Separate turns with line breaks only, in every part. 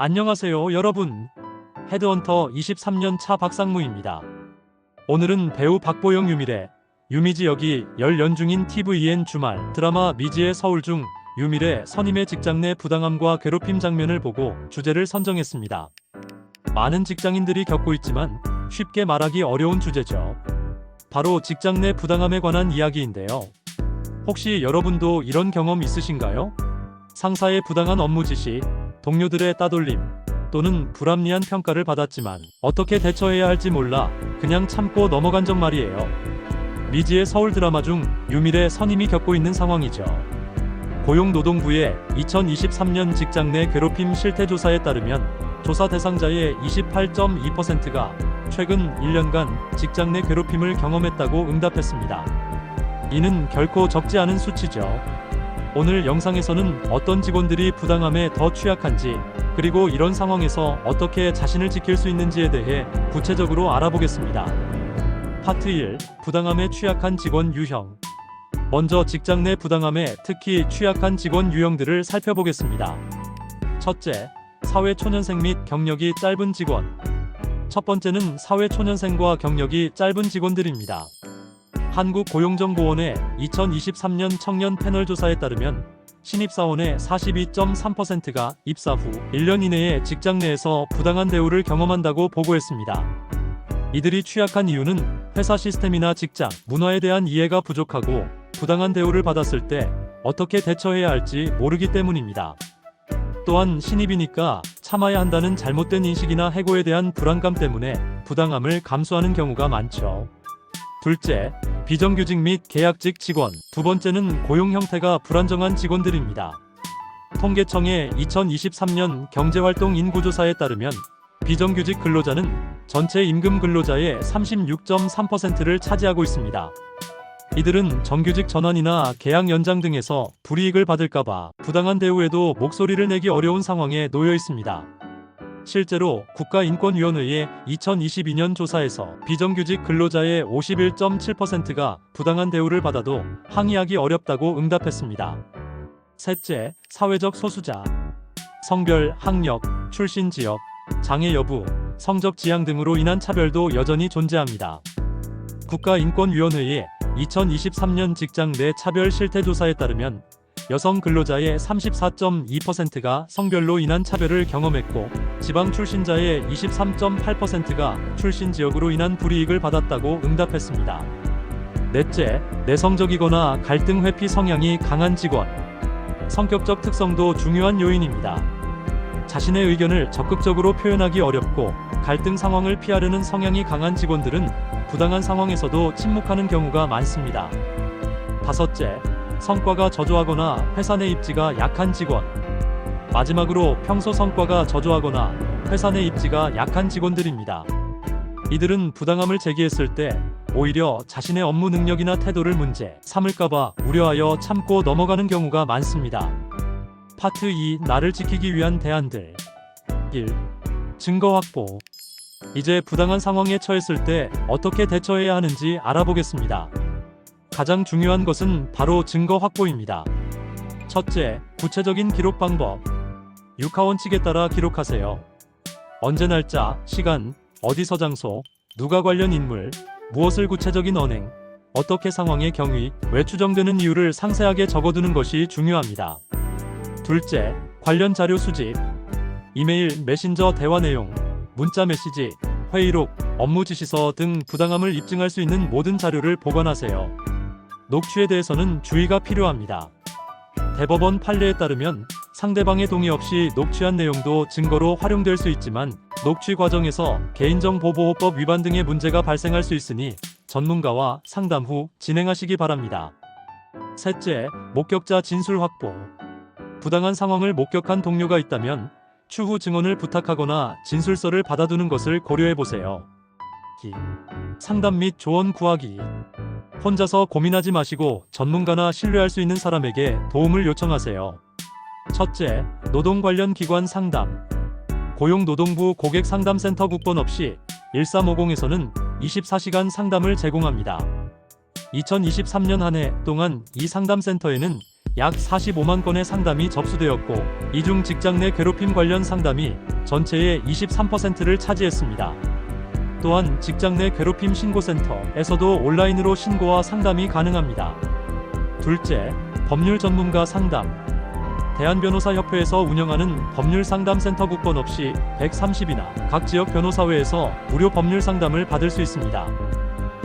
안녕하세요, 여러분. 헤드헌터 23년 차 박상무입니다. 오늘은 배우 박보영 유미래, 유미지 역이 열 연 중인 TVN 주말 드라마 미지의 서울 중 유미래 선임의 직장 내 부당함과 괴롭힘 장면을 보고 주제를 선정했습니다. 많은 직장인들이 겪고 있지만 쉽게 말하기 어려운 주제죠. 바로 직장 내 부당함에 관한 이야기인데요. 혹시 여러분도 이런 경험 있으신가요? 상사의 부당한 업무 지시, 동료들의 따돌림, 또는 불합리한 평가를 받았지만 어떻게 대처해야 할지 몰라 그냥 참고 넘어간 적 말이에요. 미지의 서울 드라마 중 유밀의 선임이 겪고 있는 상황이죠. 고용노동부의 2023년 직장 내 괴롭힘 실태 조사에 따르면 조사 대상자의 28.2%가 최근 1년간 직장 내 괴롭힘을 경험했다고 응답했습니다. 이는 결코 적지 않은 수치죠. 오늘 영상에서는 어떤 직원들이 부당함에 더 취약한지, 그리고 이런 상황에서 어떻게 자신을 지킬 수 있는지에 대해 구체적으로 알아보겠습니다. 파트 1. 부당함에 취약한 직원 유형. 먼저 직장 내 부당함에 특히 취약한 직원 유형들을 살펴보겠습니다. 첫째, 사회 초년생 및 경력이 짧은 직원. 첫 번째는 사회 초년생과 경력이 짧은 직원들입니다. 한국고용정보원의 2023년 청년 패널 조사에 따르면 신입사원의 42.3%가 입사 후 1년 이내에 직장 내에서 부당한 대우를 경험한다고 보고했습니다. 이들이 취약한 이유는 회사 시스템이나 직장, 문화에 대한 이해가 부족하고 부당한 대우를 받았을 때 어떻게 대처해야 할지 모르기 때문입니다. 또한 신입이니까 참아야 한다는 잘못된 인식이나 해고에 대한 불안감 때문에 부당함을 감수하는 경우가 많죠. 둘째, 비정규직 및 계약직 직원. 두 번째는 고용 형태가 불안정한 직원들입니다. 통계청의 2023년 경제활동 인구조사에 따르면 비정규직 근로자는 전체 임금 근로자의 36.3%를 차지하고 있습니다. 이들은 정규직 전환이나 계약 연장 등에서 불이익을 받을까봐 부당한 대우에도 목소리를 내기 어려운 상황에 놓여 있습니다. 실제로 국가인권위원회의 2022년 조사에서 비정규직 근로자의 51.7%가 부당한 대우를 받아도 항의하기 어렵다고 응답했습니다. 셋째, 사회적 소수자. 성별, 학력, 출신 지역, 장애 여부, 성적 지향 등으로 인한 차별도 여전히 존재합니다. 국가인권위원회의 2023년 직장 내 차별 실태 조사에 따르면 여성 근로자의 34.2%가 성별로 인한 차별을 경험했고 지방 출신자의 23.8%가 출신 지역으로 인한 불이익을 받았다고 응답했습니다. 넷째, 내성적이거나 갈등 회피 성향이 강한 직원. 성격적 특성도 중요한 요인입니다. 자신의 의견을 적극적으로 표현하기 어렵고 갈등 상황을 피하려는 성향이 강한 직원들은 부당한 상황에서도 침묵하는 경우가 많습니다. 다섯째, 성과가 저조하거나 회사 내 입지가 약한 직원. 마지막으로 평소 성과가 저조하거나 회사 내 입지가 약한 직원들입니다. 이들은 부당함을 제기했을 때 오히려 자신의 업무 능력이나 태도를 문제 삼을까봐 우려하여 참고 넘어가는 경우가 많습니다. 파트 2 나를 지키기 위한 대안들 1. 증거 확보 이제 부당한 상황에 처했을 때 어떻게 대처해야 하는지 알아보겠습니다. 가장 중요한 것은 바로 증거 확보입니다. 첫째, 구체적인 기록 방법. 육하원칙에 따라 기록하세요. 언제 날짜, 시간, 어디서 장소, 누가 관련 인물, 무엇을 구체적인 언행, 어떻게 상황의 경위, 왜 추정되는 이유를 상세하게 적어두는 것이 중요합니다. 둘째, 관련 자료 수집. 이메일, 메신저 대화 내용, 문자 메시지, 회의록, 업무 지시서 등 부당함을 입증할 수 있는 모든 자료를 보관하세요. 녹취에 대해서는 주의가 필요합니다. 대법원 판례에 따르면 상대방의 동의 없이 녹취한 내용도 증거로 활용될 수 있지만 녹취 과정에서 개인정보보호법 위반 등의 문제가 발생할 수 있으니 전문가와 상담 후 진행하시기 바랍니다. 셋째, 목격자 진술 확보. 부당한 상황을 목격한 동료가 있다면 추후 증언을 부탁하거나 진술서를 받아두는 것을 고려해 보세요. 기. 상담 및 조언 구하기. 혼자서 고민하지 마시고 전문가나 신뢰할 수 있는 사람에게 도움을 요청하세요. 첫째, 노동 관련 기관 상담. 고용노동부 고객상담센터 국번 없이 1350에서는 24시간 상담을 제공합니다. 2023년 한 해 동안 이 상담센터에는 약 45만 건의 상담이 접수되었고, 이중 직장 내 괴롭힘 관련 상담이 전체의 23%를 차지했습니다. 또한 직장 내 괴롭힘 신고센터에서도 온라인으로 신고와 상담이 가능합니다. 둘째, 법률 전문가 상담. 대한변호사협회에서 운영하는 법률 상담센터 국번 없이 130이나 각 지역 변호사회에서 무료 법률 상담을 받을 수 있습니다.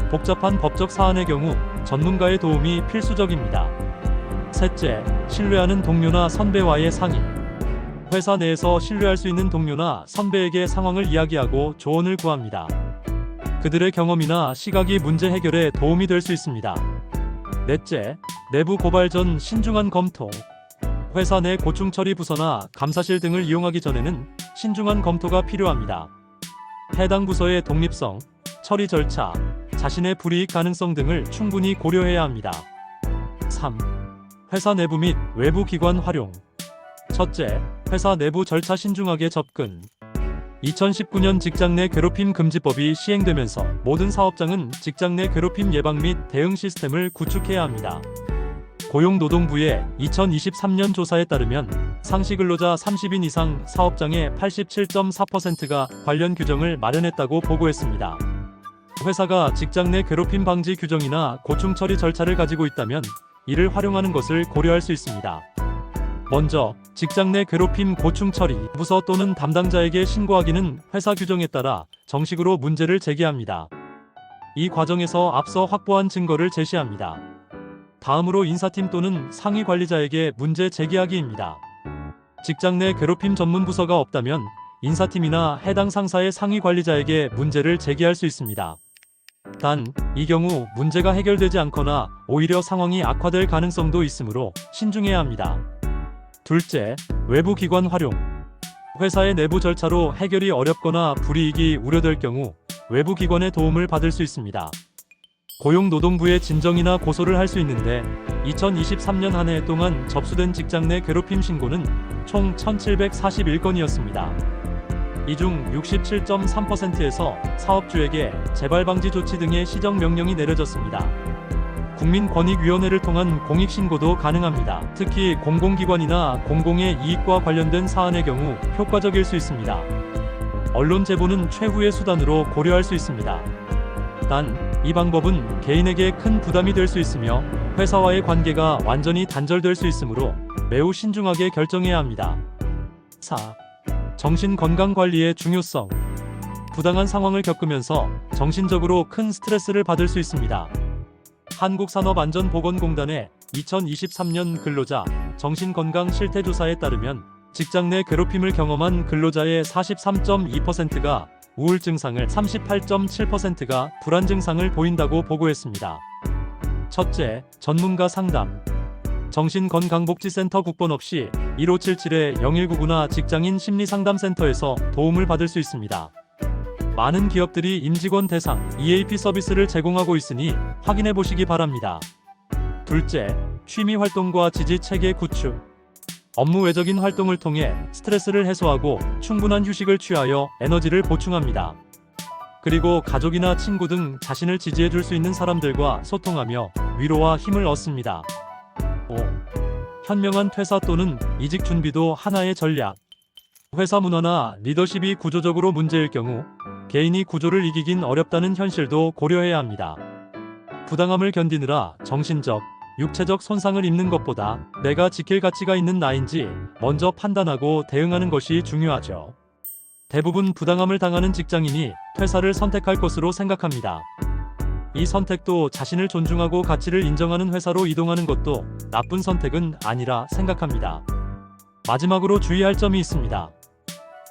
복잡한 법적 사안의 경우 전문가의 도움이 필수적입니다. 셋째, 신뢰하는 동료나 선배와의 상의. 회사 내에서 신뢰할 수 있는 동료나 선배에게 상황을 이야기하고 조언을 구합니다. 그들의 경험이나 시각이 문제 해결에 도움이 될 수 있습니다. 넷째, 내부 고발 전 신중한 검토. 회사 내 고충 처리 부서나 감사실 등을 이용하기 전에는 신중한 검토가 필요합니다. 해당 부서의 독립성, 처리 절차, 자신의 불이익 가능성 등을 충분히 고려해야 합니다. 3. 회사 내부 및 외부 기관 활용. 첫째, 회사 내부 절차 신중하게 접근. 2019년 직장 내 괴롭힘 금지법이 시행되면서 모든 사업장은 직장 내 괴롭힘 예방 및 대응 시스템을 구축해야 합니다. 고용노동부의 2023년 조사에 따르면 상시 근로자 30인 이상 사업장의 87.4%가 관련 규정을 마련했다고 보고했습니다. 회사가 직장 내 괴롭힘 방지 규정이나 고충 처리 절차를 가지고 있다면 이를 활용하는 것을 고려할 수 있습니다. 먼저 직장 내 괴롭힘 고충 처리 부서 또는 담당자에게 신고하기는 회사 규정에 따라 정식으로 문제를 제기합니다. 이 과정에서 앞서 확보한 증거를 제시합니다. 다음으로 인사팀 또는 상위 관리자에게 문제 제기하기입니다. 직장 내 괴롭힘 전문 부서가 없다면 인사팀이나 해당 상사의 상위 관리자에게 문제를 제기할 수 있습니다. 단, 이 경우 문제가 해결되지 않거나 오히려 상황이 악화될 가능성도 있으므로 신중해야 합니다. 둘째, 외부 기관 활용. 회사의 내부 절차로 해결이 어렵거나 불이익이 우려될 경우 외부 기관의 도움을 받을 수 있습니다. 고용노동부에 진정이나 고소를 할 수 있는데 2023년 한 해 동안 접수된 직장 내 괴롭힘 신고는 총 1741건이었습니다. 이 중 67.3%에서 사업주에게 재발 방지 조치 등의 시정 명령이 내려졌습니다. 국민권익위원회를 통한 공익신고도 가능합니다. 특히 공공기관이나 공공의 이익과 관련된 사안의 경우 효과적일 수 있습니다. 언론 제보는 최후의 수단으로 고려할 수 있습니다. 단, 이 방법은 개인에게 큰 부담이 될 수 있으며 회사와의 관계가 완전히 단절될 수 있으므로 매우 신중하게 결정해야 합니다. 4. 정신건강관리의 중요성. 부당한 상황을 겪으면서 정신적으로 큰 스트레스를 받을 수 있습니다. 한국산업안전보건공단의 2023년 근로자 정신건강 실태조사에 따르면 직장 내 괴롭힘을 경험한 근로자의 43.2%가 우울 증상을 38.7%가 불안 증상을 보인다고 보고했습니다. 첫째, 전문가 상담. 정신건강복지센터 국번 없이 1577-0199나 직장인 심리상담센터에서 도움을 받을 수 있습니다. 많은 기업들이 임직원 대상 EAP 서비스를 제공하고 있으니 확인해 보시기 바랍니다. 둘째, 취미 활동과 지지 체계 구축. 업무 외적인 활동을 통해 스트레스를 해소하고 충분한 휴식을 취하여 에너지를 보충합니다. 그리고 가족이나 친구 등 자신을 지지해 줄 수 있는 사람들과 소통하며 위로와 힘을 얻습니다. 5. 현명한 퇴사 또는 이직 준비도 하나의 전략. 회사 문화나 리더십이 구조적으로 문제일 경우 개인이 구조를 이기긴 어렵다는 현실도 고려해야 합니다. 부당함을 견디느라 정신적, 육체적 손상을 입는 것보다 내가 지킬 가치가 있는 나인지 먼저 판단하고 대응하는 것이 중요하죠. 대부분 부당함을 당하는 직장인이 퇴사를 선택할 것으로 생각합니다. 이 선택도 자신을 존중하고 가치를 인정하는 회사로 이동하는 것도 나쁜 선택은 아니라 생각합니다. 마지막으로 주의할 점이 있습니다.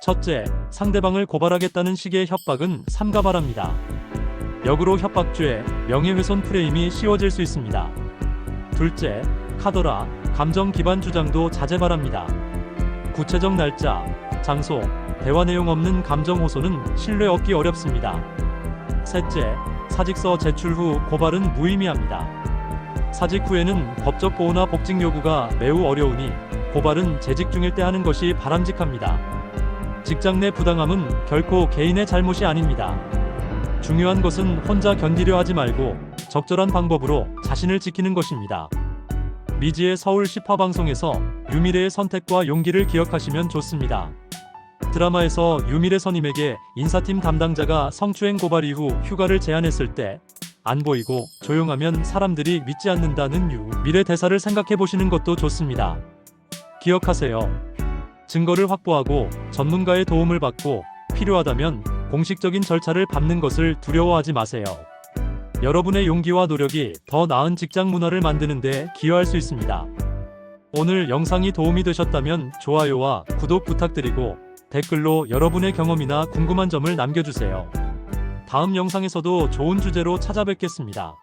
첫째, 상대방을 고발하겠다는 식의 협박은 삼가 바랍니다. 역으로 협박죄, 명예훼손 프레임이 씌워질 수 있습니다. 둘째, 카더라, 감정 기반 주장도 자제 바랍니다. 구체적 날짜, 장소, 대화 내용 없는 감정 호소는 신뢰 얻기 어렵습니다. 셋째, 사직서 제출 후 고발은 무의미합니다. 사직 후에는 법적 보호나 복직 요구가 매우 어려우니 고발은 재직 중일 때 하는 것이 바람직합니다. 직장 내 부당함은 결코 개인의 잘못이 아닙니다. 중요한 것은 혼자 견디려 하지 말고 적절한 방법으로 자신을 지키는 것입니다. 미지의 서울 10화 방송에서 유미래의 선택과 용기를 기억하시면 좋습니다. 드라마에서 유미래 선임에게 인사팀 담당자가 성추행 고발 이후 휴가를 제안했을 때 안 보이고 조용하면 사람들이 믿지 않는다는 유미래 대사를 생각해 보시는 것도 좋습니다. 기억하세요. 증거를 확보하고 전문가의 도움을 받고 필요하다면 공식적인 절차를 밟는 것을 두려워하지 마세요. 여러분의 용기와 노력이 더 나은 직장 문화를 만드는데 기여할 수 있습니다. 오늘 영상이 도움이 되셨다면 좋아요와 구독 부탁드리고 댓글로 여러분의 경험이나 궁금한 점을 남겨주세요. 다음 영상에서도 좋은 주제로 찾아뵙겠습니다.